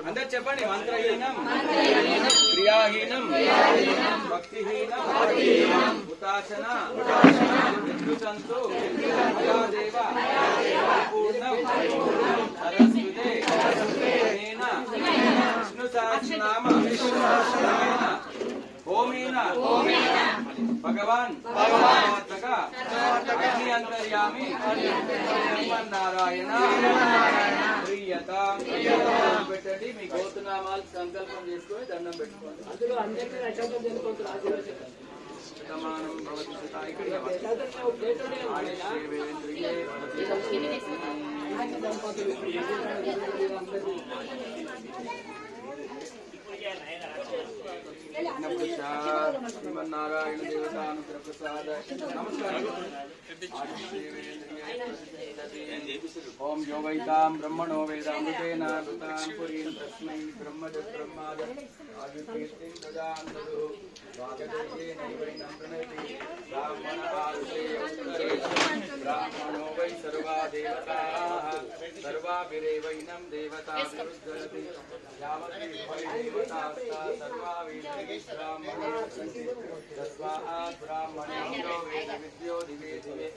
అందరు చెప్పండి మంత్రహీనం క్రియాహీనం భక్తిహీనం హుతాశన విద్యుతంతు మయాదేవ పూర్ణం సరస్వతే హేన విష్ణు సహస్రనామ హోమేన భగవాన్ భగవాత్మక అంతర్యామి శ్రీమన్నారాయణ ప్రియత పెట్టండి మీ గోతునామాలు సంకల్పం చేసుకొని దండం పెట్టుకోండి శతమానం భవతి శ్రీమన్నారాయణ దేవతానుగ్రహ ప్రసాద నమస్కారం ओम यो वैताम, ब्रह्मणो वेदामृतेन कृतां पुरीं तस्मै ब्रह्मज ब्रह्माद आदिकीर्तिं ददां प्रणयति ब्राह्मणो वै सर्वा देवताः। सर्वाभिरेवैनं देवता। यावति वै देवतास्ता सर्वा सन्ति ब्राह्मणे वेदविद्यो दिवे दिवे